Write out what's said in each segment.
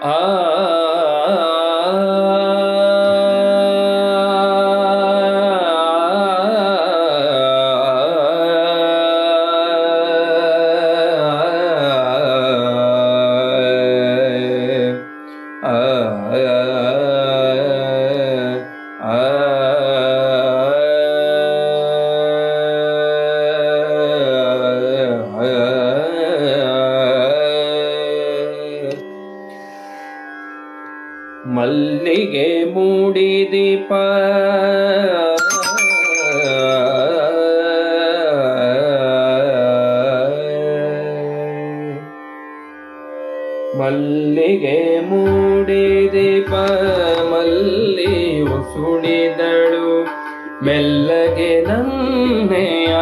啊 ಮಲ್ಲಿಗೆ ಮೂಡಿ ದೀಪ ಮಲ್ಲಿಯು ಸುಳಿದಳು ಮೆಲ್ಲಗೆ ನನ್ನೆಯ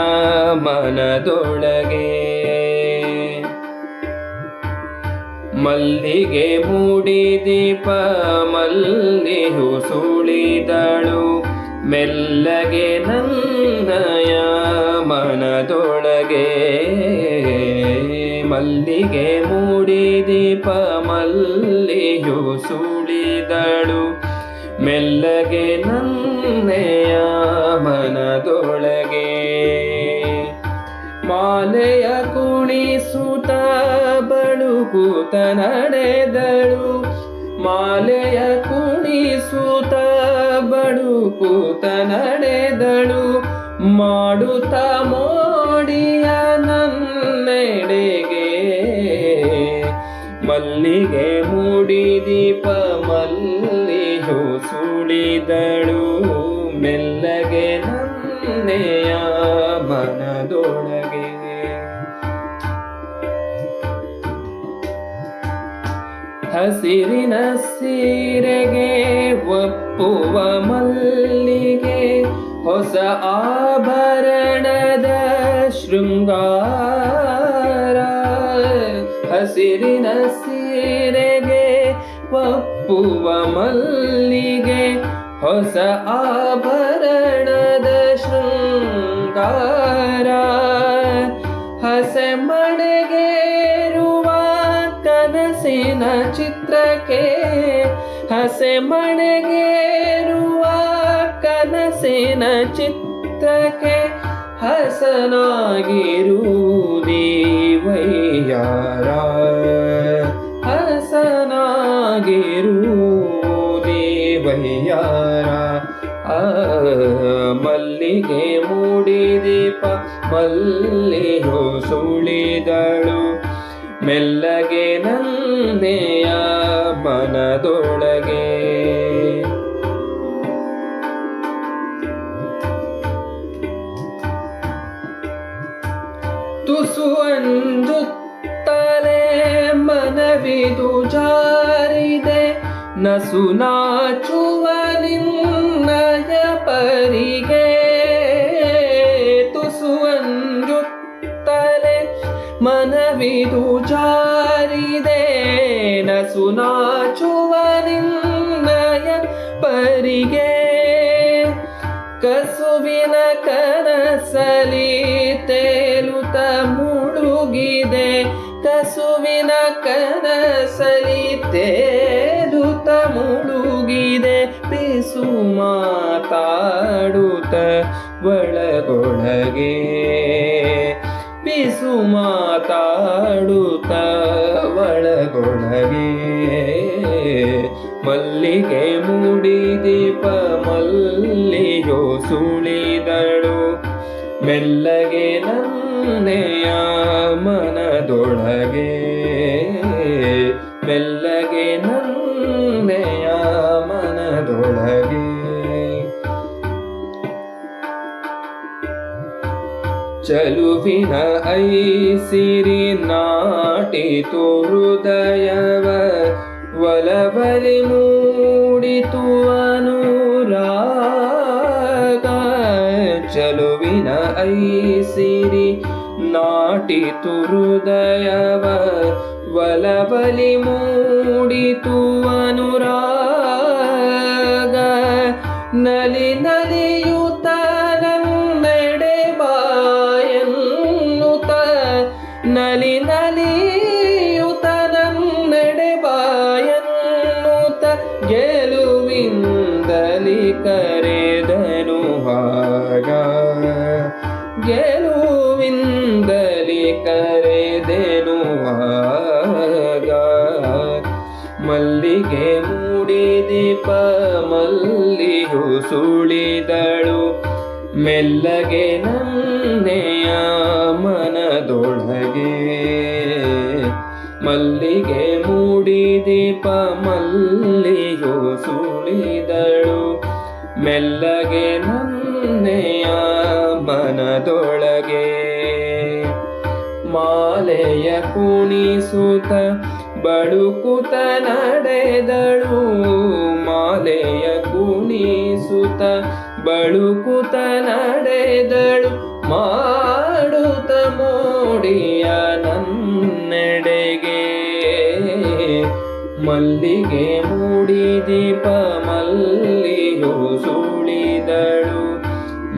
ಮನದೊಳಗೆ ಮಲ್ಲಿಗೆ ಮೂಡಿ ದೀಪ ಮಲ್ಲಿಯು ಸುಳಿದಳು. ಮೆಲ್ಲಗೆ ನನ್ನಯ ಮನದೊಳಗೆ ಮಲ್ಲಿಗೆ ಮೂಡಿ ದೀಪ ಮಲ್ಲಿಯು ಸುಳಿದಳು. ಮೆಲ್ಲಗೆ ನನ್ನೆಯ ಮನದೊಳಗೆ ಮಾಲೆಯ ಕುಣಿಸುತ್ತ ಬಳುಕುತ ನಡೆದಳು. ಮಾಲೆಯ ಕುಣಿಸುತ್ತ ಬಳುಕುತ ನಡೆದಳು. ಮಾಡುತ್ತ ಮೋಡಿಯ ನನ್ನೆಡೆಗೆ. ಮಲ್ಲಿಗೆ ಮೂಡಿ ದೀಪ ಮಲ್ಲಿಯು ಸುಳಿದಳು. ಮೆಲ್ಲಗೆ ನನ್ನೆಯ ಹಸಿರಿನ ಸೀರೆಗೆ ಒಪ್ಪುವ ಮಲ್ಲಿಗೆ ಹೊಸ ಆಭರಣದ ಶೃಂಗಾರ. ಹಸಿರಿನ ಸೀರೆಗೆ ಒಪ್ಪುವ ಮಲ್ಲಿಗೆ ಹೊಸ ಆಭರಣದ ಶೃಂಗಾರ. ಹಸೆ ಮಣಗೇರುವ ಕನಸಿನ ಚಿತ್ರಕ್ಕೆ ಹಸೆ ಮಣೆಗೇರುವ ಕನಸಿನ ಚಿತ್ರಕ್ಕೆ ಹಸನಾಗಿರುವುದೇವಯ್ಯಾರ ಹಸನಾಗಿರುವುದೇವಯ್ಯಾರ ಮಲ್ಲಿಗೆ ಮೂಡಿ ದೀಪ ಮಲ್ಲಿಯು ಸುಳಿದಳು. ಮೆಲ್ಲಗೆ ನನ್ನೆಯ ಮನದೊಳಗೆ. ತುಸು ಅಂಜುತ್ತಲೇ ಮನವಿದು ಜಾರಿದೆ. ನಸು ನಾಚುವ ನಿನ್ನಯ ಪರಿಗೆ. ಮನವಿದು ಜಾರಿದೆ ನಸು ನಾಚುವ ನಿನ್ನಯ ಪರಿಗೆ ಕಸುವಿನ ಕನಸಲಿ ತೇಲುತ ಮುಳುಗಿದೆ, ಕಸುವಿನ ಕನಸಲಿ ತೇಲುತ ಮುಳುಗಿದೆ. ಪಿಸು ಮಾತಾಡುತ್ತ ಒಳಗೊಳಗೆ. ಪಿಸು ಮಾತಾಡುತ್ತ ಒಳಗೊಳಗೆ ಮಲ್ಲಿಗೆ ಮೂಡಿ ದೀಪ ಮಲ್ಲಿಯೋ ಸುಳಿದಳು. ಮೆಲ್ಲಗೆ ನನ್ನೆಯ ಮನದೊಳಗೆ ಮೆಲ್ಲಗೆ ನನ್ನೆಯ ಚಲುವಿನ ಐಸಿರಿ ನಾಟಿತು ಹೃದಯವ ಒಲವಲಿ ಮೂಡಿತು ಅನುರಾಗ. ಚಲುವಿನ ಐಸಿರಿ ನಾಟಿತು ಹೃದಯವ ವಲವಲಿ ಮೂಡಿತು ಅನುರಾಗ. ನಲಿ ನಲಿ ನಲಿನಲಿಯುತ ನನ್ನಡೆಬಾಯನ್ನುತ ಗೆಲುವಿಂದಲಿ ಕರೆದನು ಭಾಗ ಗೆಲುವಿಂದಲಿ ಕರೆದೆನು ಹಾಗ. ಮಲ್ಲಿಗೆ ಮೂಡಿ ದೀಪ ಮಲ್ಲಿಯು ಸುಳಿದಳು. ಮೆಲ್ಲಗೆ ನನ್ನೆಯ ಮನದೊಳಗೆ ಮಲ್ಲಿಗೆ ಮೂಡಿ ದೀಪ ಮಲ್ಲಿಯೋ ಸುಳಿದಳು. ಮೆಲ್ಲಗೆ ನನ್ನೆಯ ಮನದೊಳಗೆ ಮಾಲೆಯ ಕುಣಿಸುತ್ತ ಬಳುಕುತ ನಡೆದಳು. ಮಾಲೆಯ ಕುಣಿಸುತ್ತ ಬಳುಕುತ ನಡೆದಳು, ಮಾಡುತ್ತ ಮೋಡಿಯ ನನ್ನೆಡೆಗೆ. ಮಲ್ಲಿಗೆ ಮೂಡಿ ದೀಪ ಮಲ್ಲಿಯು ಸುಳಿದಳು,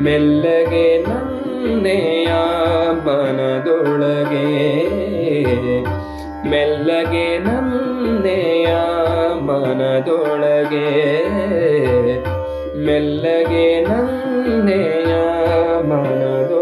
ಮೆಲ್ಲಗೆ ನನ್ನೆಯ ಮನದೊಳಗೆ ಮೆಲ್ಲಗೆ ನನ್ನೆಯ ಮನದೊಳಗೆ ಮೆಲ್ಲಗೆ ನಂದೆಯ ಮನದು